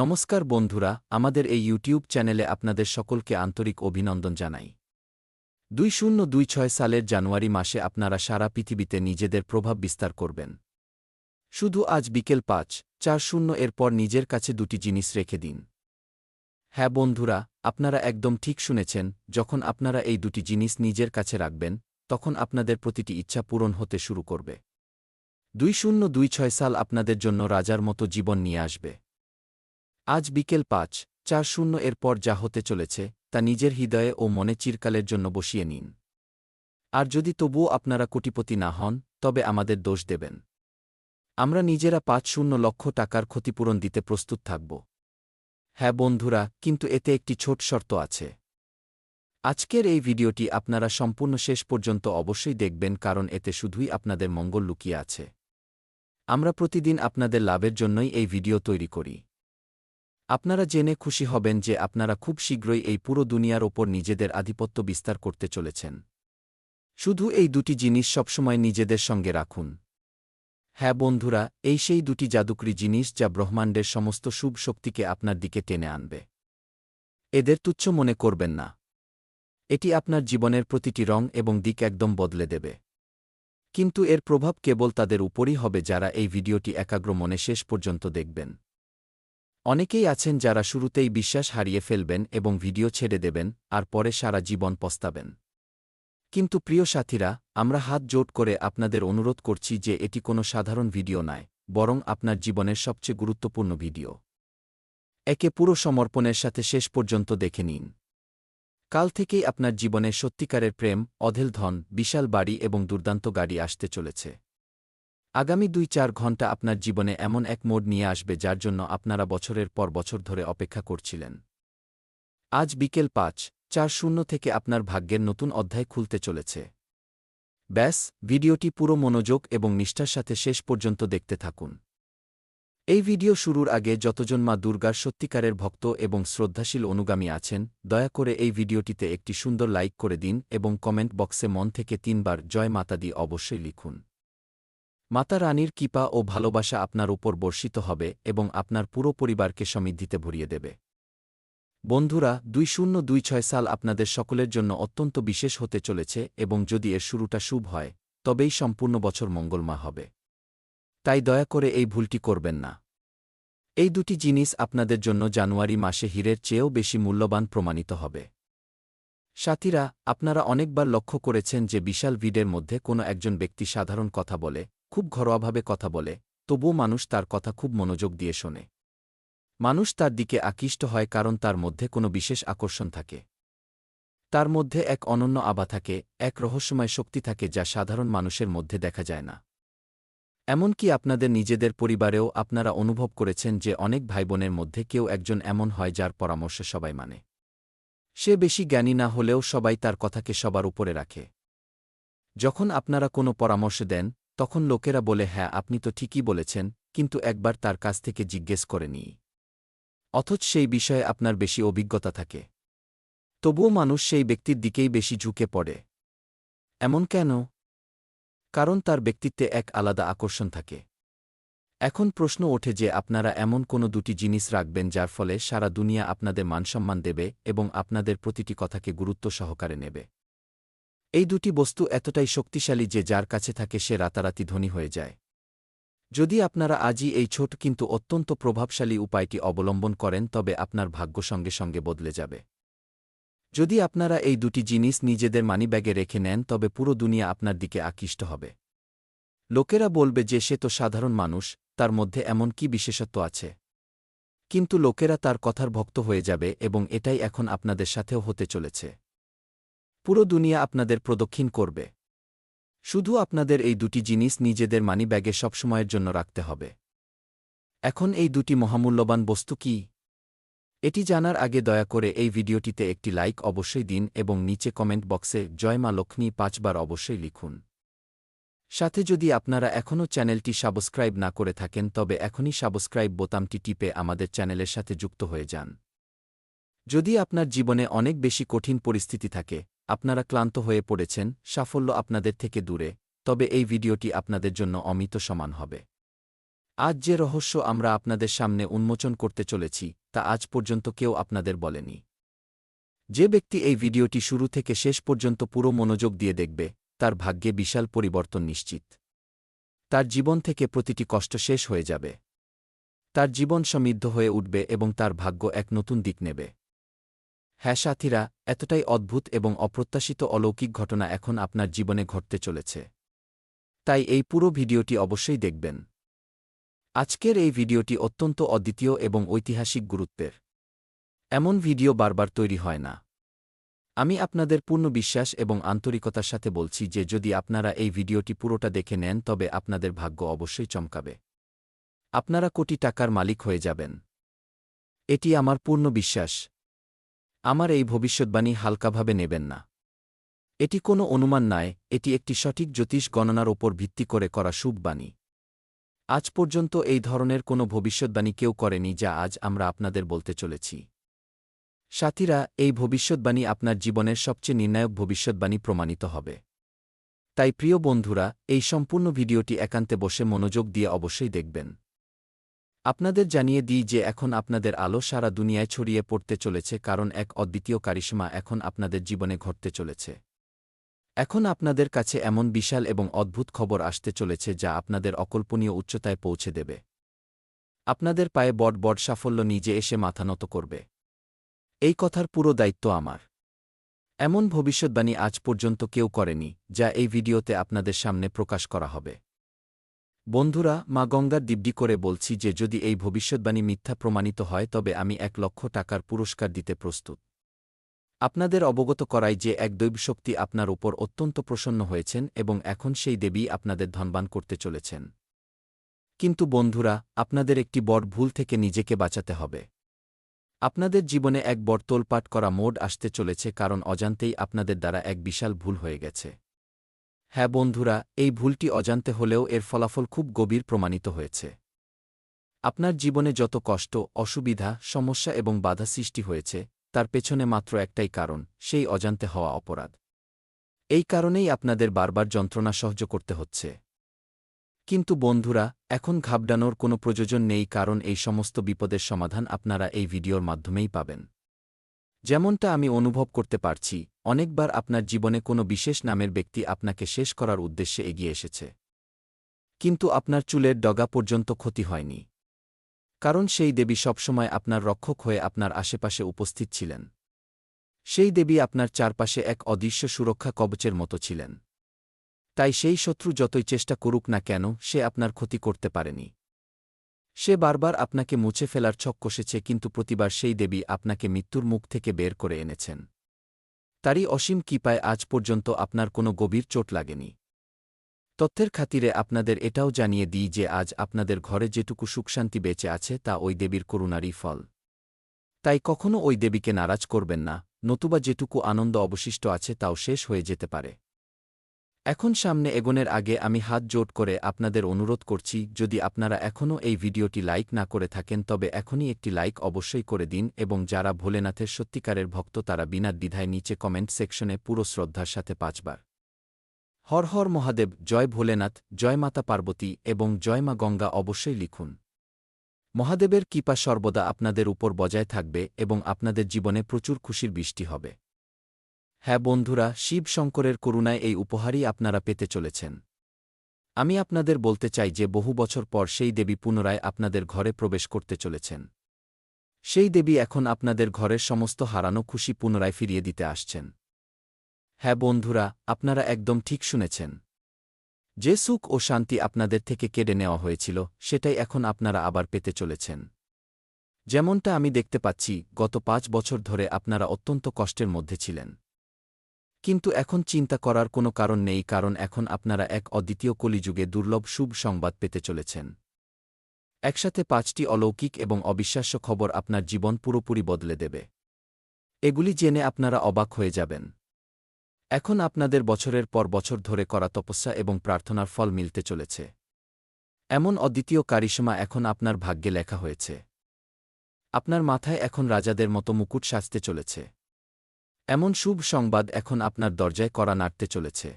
নমস্কার বন্ধুরা, আমাদের এই ইউটিউব চ্যানেলে আপনাদের সকলকে আন্তরিক অভিনন্দন জানাই। দুই শূন্য দুই ছয় সালের জানুয়ারি মাসে আপনারা সারা পৃথিবীতে নিজেদের প্রভাব বিস্তার করবেন। শুধু আজ বিকেল পাঁচ, চার শূন্য এর পর নিজের কাছে দুটি জিনিস রেখে দিন। হ্যাঁ বন্ধুরা, আপনারা একদম ঠিক শুনেছেন, যখন আপনারা এই দুটি জিনিস নিজের কাছে রাখবেন, তখন আপনাদের প্রতিটি ইচ্ছা পূরণ হতে শুরু করবে। দুই শূন্য দুই ছয় সাল আপনাদের জন্য রাজার মতো জীবন নিয়ে আসবে। আজ বিকেল পাঁচ, চার শূন্য এর পর যা হতে চলেছে, তা নিজের হৃদয়ে ও মনে চিরকালের জন্য বসিয়ে নিন। আর যদি তবুও আপনারা কোটিপতি না হন, তবে আমাদের দোষ দেবেন। আমরা নিজেরা পাঁচ শূন্য লক্ষ টাকার ক্ষতিপূরণ দিতে প্রস্তুত থাকব। হ্যাঁ বন্ধুরা, কিন্তু এতে একটি ছোট শর্ত আছে। আজকের এই ভিডিওটি আপনারা সম্পূর্ণ শেষ পর্যন্ত অবশ্যই দেখবেন কারণ এতে শুধুই আপনাদের মঙ্গল লুকিয়ে আছে। আমরা প্রতিদিন আপনাদের লাভের জন্যই এই ভিডিও তৈরি করি। আপনারা জেনে খুশি হবেন যে আপনারা খুব শীঘ্রই এই পুরো দুনিয়ার ওপর নিজেদের আধিপত্য বিস্তার করতে চলেছেন। শুধু এই দুটি জিনিস সবসময় নিজেদের সঙ্গে রাখুন। হ্যাঁ বন্ধুরা, এই সেই দুটি জাদুকরি জিনিস যা ব্রহ্মাণ্ডের সমস্ত শুভ শক্তিকে আপনার দিকে টেনে আনবে। এদের তুচ্ছ মনে করবেন না। এটি আপনার জীবনের প্রতিটি রং এবং দিক একদম বদলে দেবে। কিন্তু এর প্রভাব কেবল তাদের উপরই হবে যারা এই ভিডিওটি একাগ্র মনে শেষ পর্যন্ত দেখবেন। অনেকেই আছেন যারা শুরুতেই বিশ্বাস হারিয়ে ফেলবেন এবং ভিডিও ছেড়ে দেবেন, আর পরে সারা জীবন পস্তাবেন। কিন্তু প্রিয় সাথীরা, আমরা হাত জোট করে আপনাদের অনুরোধ করছি যে এটি কোনো সাধারণ ভিডিও নয়, বরং আপনার জীবনের সবচেয়ে গুরুত্বপূর্ণ ভিডিও। একে পুরো সমর্পণের সাথে শেষ পর্যন্ত দেখে নিন। কাল থেকেই আপনার জীবনে সত্যিকারের প্রেম, অধেল ধন, বিশাল বাড়ি এবং দুর্দান্ত গাড়ি আসতে চলেছে। আগামী দুই চার ঘণ্টা আপনার জীবনে এমন এক মোড নিয়ে আসবে যার জন্য আপনারা বছরের পর বছর ধরে অপেক্ষা করছিলেন। আজ বিকেল পাঁচ, চার শূন্য থেকে আপনার ভাগ্যের নতুন অধ্যায় খুলতে চলেছে। ব্যাস, ভিডিওটি পুরো মনোযোগ এবং নিষ্ঠার সাথে শেষ পর্যন্ত দেখতে থাকুন। এই ভিডিও শুরুর আগে যতজন মা দুর্গার সত্যিকারের ভক্ত এবং শ্রদ্ধাশীল অনুগামী আছেন, দয়া করে এই ভিডিওটিতে একটি সুন্দর লাইক করে দিন এবং কমেন্ট বক্সে মন থেকে তিনবার জয় মাতা দি অবশ্যই লিখুন। মাতা রানীর কৃপা ও ভালোবাসা আপনার উপর বর্ষিত হবে এবং আপনার পুরো পরিবারকে সমৃদ্ধিতে ভরিয়ে দেবে। বন্ধুরা, দুই শূন্য দুই ছয় সাল আপনাদের সকলের জন্য অত্যন্ত বিশেষ হতে চলেছে এবং যদি এর শুরুটা শুভ হয়, তবেই সম্পূর্ণ বছর মঙ্গলমা হবে। তাই দয়া করে এই ভুলটি করবেন না। এই দুটি জিনিস আপনাদের জন্য জানুয়ারি মাসে হীরের চেয়েও বেশি মূল্যবান প্রমাণিত হবে। সাথীরা, আপনারা অনেকবার লক্ষ্য করেছেন যে বিশাল ভিডের মধ্যে কোনো একজন ব্যক্তি সাধারণ কথা বলে খুব ঘরোয়াভাবে কথা বলে, তবুও মানুষ তার কথা খুব মনোযোগ দিয়ে শোনে। মানুষ তার দিকে আকৃষ্ট হয় কারণ তার মধ্যে কোনো বিশেষ আকর্ষণ থাকে। তার মধ্যে এক অনন্য আভা থাকে, এক রহস্যময় শক্তি থাকে যা সাধারণ মানুষের মধ্যে দেখা যায় না। এমনকি আপনাদের নিজেদের পরিবারেও আপনারা অনুভব করেছেন যে অনেক ভাইবোনের মধ্যে কেউ একজন এমন হয় যার পরামর্শে সবাই মানে। সে বেশি জ্ঞানী না হলেও সবাই তার কথাকে সবার উপরে রাখে। যখন আপনারা কোনো পরামর্শ দেন তখন লোকেরা বলে হ্যাঁ আপনি তো ঠিকই বলেছেন, কিন্তু একবার তার কাছ থেকে জিজ্ঞেস করে নিই। অথচ সেই বিষয়ে আপনার বেশি অভিজ্ঞতা থাকে। তবুও মানুষ সেই ব্যক্তির দিকেই বেশি ঝুঁকে পড়ে। এমন কেন? কারণ তার ব্যক্তিত্বে এক আলাদা আকর্ষণ থাকে। এখন প্রশ্ন ওঠে যে, আপনারা এমন কোনো দুটি জিনিস রাখবেন যার ফলে সারা দুনিয়া আপনাদের মানসম্মান দেবে এবং আপনাদের প্রতিটি কথাকে গুরুত্ব সহকারে নেবে। এই দুটি বস্তু এতটাই শক্তিশালী যে যার কাছে থাকে সে রাতারাতি ধনী হয়ে যায়। যদি আপনারা আজই এই ছোট কিন্তু অত্যন্ত প্রভাবশালী উপায়টি অবলম্বন করেন, তবে আপনার ভাগ্য সঙ্গে সঙ্গে বদলে যাবে। যদি আপনারা এই দুটি জিনিস নিজেদের মানিব্যাগে রেখে নেন, তবে পুরো দুনিয়া আপনার দিকে আকৃষ্ট হবে। লোকেরা বলবে যে সে তো সাধারণ মানুষ, তার মধ্যে এমন কি বিশেষত্ব আছে? কিন্তু লোকেরা তার কথার ভক্ত হয়ে যাবে, এবং এটাই এখন আপনাদের সাথেও হতে চলেছে। পুরো দুনিয়া আপনাদের প্রদক্ষিণ করবে। শুধু আপনাদের এই দুটি জিনিস নিজেদের মানিব্যাগে সবসময়ের জন্য রাখতে হবে। এখন এই দুটি মহামূল্যবান বস্তু কি? এটি জানার আগে দয়া করে এই ভিডিওটিতে একটি লাইক অবশ্যই দিন এবং নিচে কমেন্ট বক্সে জয় মা লক্ষ্মী পাঁচবার অবশ্যই লিখুন। সাথে যদি আপনারা এখনও চ্যানেলটি সাবস্ক্রাইব না করে থাকেন, তবে এখনই সাবস্ক্রাইব বোতামটি টিপে আমাদের চ্যানেলের সাথে যুক্ত হয়ে যান। যদি আপনার জীবনে অনেক বেশি কঠিন পরিস্থিতি থাকে আপনারা ক্লান্ত হয়ে পড়েছেন, সাফল্য আপনাদের থেকে দূরে, তবে এই ভিডিওটি আপনাদের জন্য অমিত সমান হবে। আজ যে রহস্য আমরা আপনাদের সামনে উন্মোচন করতে চলেছি, তা আজ পর্যন্ত কেউ আপনাদের বলেনি। যে ব্যক্তি এই ভিডিওটি শুরু থেকে শেষ পর্যন্ত পুরো মনোযোগ দিয়ে দেখবে, তার ভাগ্যে বিশাল পরিবর্তন নিশ্চিত। তার জীবন থেকে প্রতিটি কষ্ট শেষ হয়ে যাবে। তার জীবন সমৃদ্ধ হয়ে উঠবে এবং তার ভাগ্য এক নতুন দিক নেবে। হ্যাঁ সাথীরা, এতটাই অদ্ভুত এবং অপ্রত্যাশিত অলৌকিক ঘটনা এখন আপনার জীবনে ঘটতে চলেছে। তাই এই পুরো ভিডিওটি অবশ্যই দেখবেন। আজকের এই ভিডিওটি অত্যন্ত অদ্বিতীয় এবং ঐতিহাসিক গুরুত্বের। এমন ভিডিও বারবার তৈরি হয় না। আমি আপনাদের পূর্ণ বিশ্বাস এবং আন্তরিকতার সাথে বলছি যে যদি আপনারা এই ভিডিওটি পুরোটা দেখে নেন তবে আপনাদের ভাগ্য অবশ্যই চমকাবে। আপনারা কোটি টাকার মালিক হয়ে যাবেন। এটি আমার পূর্ণ বিশ্বাস। আমার এই ভবিষ্যৎবাণী হালকাভাবে নেবেন না। এটি কোনো অনুমান নয়, এটি একটি সঠিক জ্যোতিষ গণনার ওপর ভিত্তি করে করা শুভ বাণী আজ পর্যন্ত এই ধরনের কোনো ভবিষ্যৎবাণী কেউ করেনি যা আজ আমরা আপনাদের বলতে চলেছি। সাথীরা, এই ভবিষ্যৎবাণী আপনার জীবনের সবচেয়ে নির্ণায়ক ভবিষ্যৎবাণী প্রমাণিত হবে। তাই প্রিয় বন্ধুরা, এই সম্পূর্ণ ভিডিওটি একান্তে বসে মনোযোগ দিয়ে অবশ্যই দেখবেন। আপনাদের জানিয়ে দিই যে এখন আপনাদের আলো সারা দুনিয়ায় ছড়িয়ে পড়তে চলেছে কারণ এক অদ্বিতীয় কারিশমা এখন আপনাদের জীবনে ঘটতে চলেছে। এখন আপনাদের কাছে এমন বিশাল এবং অদ্ভুত খবর আসতে চলেছে যা আপনাদের অকল্পনীয় উচ্চতায় পৌঁছে দেবে। আপনাদের পায়ে বট বট সাফল্য নিজে এসে মাথা নত করবে। এই কথার পুরো দায়িত্ব আমার। এমন ভবিষ্যৎবাণী আজ পর্যন্ত কেউ করেনি, যা এই ভিডিওতে আপনাদের সামনে প্রকাশ করা হবে। বন্ধুরা, মা গঙ্গার দিব্যি করে বলছি যে যদি এই ভবিষ্যৎবাণী মিথ্যা প্রমাণিত হয়, তবে আমি এক লক্ষ টাকার পুরস্কার দিতে প্রস্তুত। আপনাদের অবগত করাই যে এক দৈবশক্তি আপনার উপর অত্যন্ত প্রসন্ন হয়েছেন এবং এখন সেই দেবী আপনাদের ধনবান করতে চলেছেন। কিন্তু বন্ধুরা, আপনাদের একটি বড় ভুল থেকে নিজেকে বাঁচাতে হবে। আপনাদের জীবনে এক বড় তোলপাট করা মোড আসতে চলেছে কারণ অজান্তেই আপনাদের দ্বারা এক বিশাল ভুল হয়ে গেছে। হ্যাঁ বন্ধুরা, এই ভুলটি অজান্তে হলেও এর ফলাফল খুব গভীর প্রমাণিত হয়েছে। আপনার জীবনে যত কষ্ট, অসুবিধা, সমস্যা এবং বাধা সৃষ্টি হয়েছে, তার পেছনে মাত্র একটাই কারণ, সেই অজান্তে হওয়া অপরাধ। এই কারণেই আপনাদের বারবার যন্ত্রণা সহ্য করতে হচ্ছে। কিন্তু বন্ধুরা, এখন ঘাবড়ানোর কোনো প্রয়োজন নেই, কারণ এই সমস্ত বিপদের সমাধান আপনারা এই ভিডিওর মাধ্যমেই পাবেন। যেমনটা আমি অনুভব করতে পারছি, অনেকবার আপনার জীবনে কোনো বিশেষ নামের ব্যক্তি আপনাকে শেষ করার উদ্দেশ্যে এগিয়ে এসেছে। কিন্তু আপনার চুলের ডগা পর্যন্ত ক্ষতি হয়নি। কারণ সেই দেবী সবসময় আপনার রক্ষক হয়ে আপনার আশেপাশে উপস্থিত ছিলেন। সেই দেবী আপনার চারপাশে এক অদৃশ্য সুরক্ষা কবচের মতো ছিলেন। তাই সেই শত্রু যতই চেষ্টা করুক না কেন, সে আপনার ক্ষতি করতে পারেনি। সে বারবার আপনাকে মুছে ফেলার ছক কষেছে, কিন্তু প্রতিবার সেই দেবী আপনাকে মৃত্যুর মুখ থেকে বের করে এনেছেন। তারই অসীম কৃপায় আজ পর্যন্ত আপনার কোনো গভীর চোট লাগেনি। তথ্যের খাতিরে আপনাদের এটাও জানিয়ে দিই যে আজ আপনাদের ঘরে যেটুকু সুখশান্তি বেঁচে আছে, তা ওই দেবীর করুণারই ফল। তাই কখনও ওই দেবীকে নারাজ করবেন না, নতুবা যেটুকু আনন্দ অবশিষ্ট আছে, তাও শেষ হয়ে যেতে পারে। এখন সামনে এগোনের আগে আমি হাত জোট করে আপনাদের অনুরোধ করছি, যদি আপনারা এখনও এই ভিডিওটি লাইক না করে থাকেন, তবে এখনই একটি লাইক অবশ্যই করে দিন এবং যারা ভোলেনাথের সত্যিকারের ভক্ত তারা বিনা দ্বিধায় নিচে কমেন্ট সেকশনে পুরো শ্রদ্ধার সাথে পাঁচবার। হর হর মহাদেব, জয় ভোলেনাথ, জয় মাতা পার্বতী এবং জয় মা গঙ্গা অবশ্যই লিখুন। মহাদেবের কৃপা সর্বদা আপনাদের উপর বজায় থাকবে এবং আপনাদের জীবনে প্রচুর খুশির বৃষ্টি হবে। হ্যাঁ বন্ধুরা, শিব শঙ্করের করুণায় এই উপহারই আপনারা পেতে চলেছেন। আমি আপনাদের বলতে চাই যে বহু বছর পর সেই দেবী পুনরায় আপনাদের ঘরে প্রবেশ করতে চলেছেন। সেই দেবী এখন আপনাদের ঘরের সমস্ত হারানো খুশি পুনরায় ফিরিয়ে দিতে আসছেন। হ্যাঁ বন্ধুরা, আপনারা একদম ঠিক শুনেছেন। যে সুখ ও শান্তি আপনাদের থেকে কেড়ে নেওয়া হয়েছিল, সেটাই এখন আপনারা আবার পেতে চলেছেন। যেমনটা আমি দেখতে পাচ্ছি, গত পাঁচ বছর ধরে আপনারা অত্যন্ত কষ্টের মধ্যে ছিলেন। কিন্তু এখন চিন্তা করার কোনো কারণ নেই কারণ এখন আপনারা এক অদ্বিতীয় কলিযুগে দুর্লভ শুভ সংবাদ পেতে চলেছেন। একসাথে পাঁচটি অলৌকিক এবং অবিশ্বাস্য খবর আপনার জীবন পুরোপুরি বদলে দেবে। এগুলি জেনে আপনারা অবাক হয়ে যাবেন। এখন আপনাদের বছরের পর বছর ধরে করা তপস্যা এবং প্রার্থনার ফল মিলতে চলেছে। এমন অদ্বিতীয় কারিশমা এখন আপনার ভাগ্যে লেখা হয়েছে। আপনার মাথায় এখন রাজাদের মতো মুকুট সাজতে চলেছে। এমন শুভ সংবাদ এখন আপনার দরজায় করা নাড়তে চলেছে।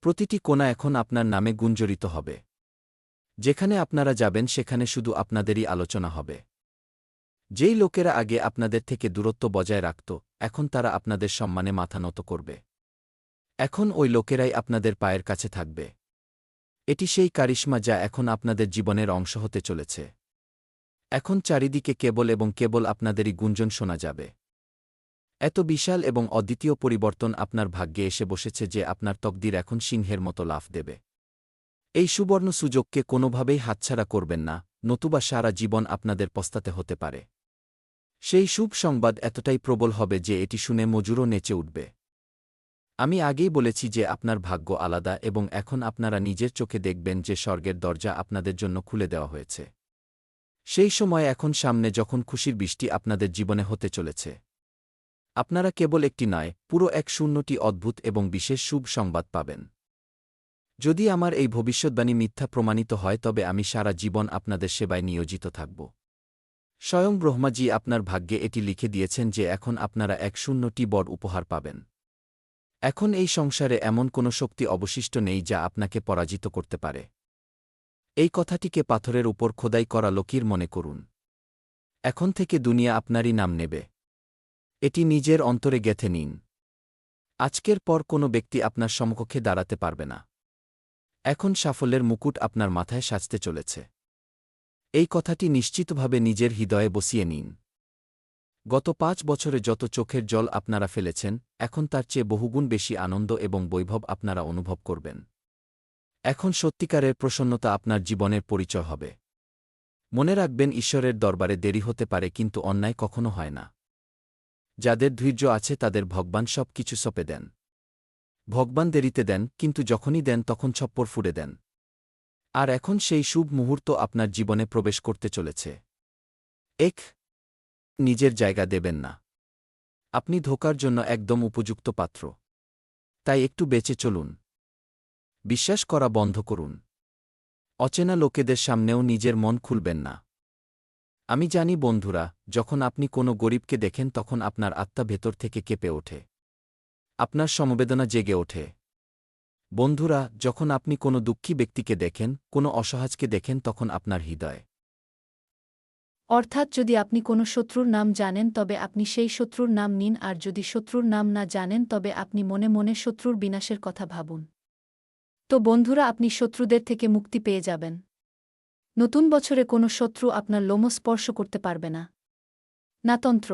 প্রতিটি কোণা এখন আপনার নামে গুঞ্জরিত হবে। যেখানে আপনারা যাবেন সেখানে শুধু আপনাদেরই আলোচনা হবে। যেই লোকেরা আগে আপনাদের থেকে দূরত্ব বজায় রাখত, এখন তারা আপনাদের সম্মানে মাথা নত করবে। এখন ওই লোকেরাই আপনাদের পায়ের কাছে থাকবে। এটি সেই কারিশ্মা যা এখন আপনাদের জীবনের অংশ হতে চলেছে। এখন চারিদিকে কেবল এবং কেবল আপনাদেরই গুঞ্জন শোনা যাবে। এত বিশাল এবং অদ্বিতীয় পরিবর্তন আপনার ভাগ্যে এসে বসেছে যে আপনার তকদির এখন সিংহের মতো লাফ দেবে। এই সুবর্ণ সুযোগকে কোনোভাবেই হাতছাড়া করবেন না, নতুবা সারা জীবন আপনাদের পস্তাতে হতে পারে। সেই শুভ সংবাদ এতটাই প্রবল হবে যে এটি শুনে মজুরও নেচে উঠবে। আমি আগেই বলেছি যে আপনার ভাগ্য আলাদা এবং এখন আপনারা নিজের চোখে দেখবেন যে স্বর্গের দরজা আপনাদের জন্য খুলে দেওয়া হয়েছে। সেই সময় এখন সামনে যখন খুশির বৃষ্টি আপনাদের জীবনে হতে চলেছে। আপনারা কেবল একটি নয়, পুরো এক শূন্যটি অদ্ভুত এবং বিশেষ শুভ সংবাদ পাবেন। যদি আমার এই ভবিষ্যৎবাণী মিথ্যা প্রমাণিত হয়, তবে আমি সারা জীবন আপনাদের সেবায় নিয়োজিত থাকব। স্বয়ং ব্রহ্মাজি আপনার ভাগ্যে এটি লিখে দিয়েছেন যে এখন আপনারা এক শূন্যটি বড় উপহার পাবেন। এখন এই সংসারে এমন কোনো শক্তি অবশিষ্ট নেই যা আপনাকে পরাজিত করতে পারে। এই কথাটিকে পাথরের উপর খোদাই করা লোকির মনে করুন। এখন থেকে দুনিয়া আপনারই নাম নেবে। এটি নিজের অন্তরে গেথে নিন। আজকের পর কোনো ব্যক্তি আপনার সমকক্ষে দাঁড়াতে পারবে না। এখন সাফল্যের মুকুট আপনার মাথায় সাজতে চলেছে। এই কথাটি নিশ্চিতভাবে নিজের হৃদয়ে বসিয়ে নিন। গত পাঁচ বছরে যত চোখের জল আপনারা ফেলেছেন, এখন তার চেয়ে বহুগুণ বেশি আনন্দ এবং বৈভব আপনারা অনুভব করবেন। এখন সত্যিকারের প্রসন্নতা আপনার জীবনের পরিচয় হবে। মনে রাখবেন, ঈশ্বরের দরবারে দেরি হতে পারে, কিন্তু অন্যায় কখনো হয় না। যাদের ধৈর্য আছে তাদের ভগবান সব কিছু সপে দেন। ভগবান দেরিতে দেন, কিন্তু যখনই দেন তখন ছপ্পর ফুড়ে দেন। আর এখন সেই শুভ মুহূর্ত আপনার জীবনে প্রবেশ করতে চলেছে। এক, নিজের জায়গা দেবেন না। আপনি ধোকার জন্য একদম উপযুক্ত পাত্র। তাই একটু বেঁচে চলুন। বিশ্বাস করা বন্ধ করুন। অচেনা লোকেদের সামনেও নিজের মন খুলবেন না। আমি জানি বন্ধুরা, যখন আপনি কোনো গরিবকে দেখেন তখন আপনার আত্মা ভেতর থেকে কেঁপে ওঠে। আপনার সমবেদনা জেগে ওঠে। বন্ধুরা, যখন আপনি কোনো দুঃখী ব্যক্তিকে দেখেন, কোনো অসহাজকে দেখেন তখন আপনার হৃদয়। অর্থাৎ যদি আপনি কোনো শত্রুর নাম জানেন তবে আপনি সেই শত্রুর নাম নিন আর যদি শত্রুর নাম না জানেন তবে আপনি মনে মনে শত্রুর বিনাশের কথা ভাবুন। তো বন্ধুরা, আপনি শত্রুদের থেকে মুক্তি পেয়ে যাবেন। নতুন বছরে কোনো শত্রু আপনার লোম স্পর্শ করতে পারবে না। না তন্ত্র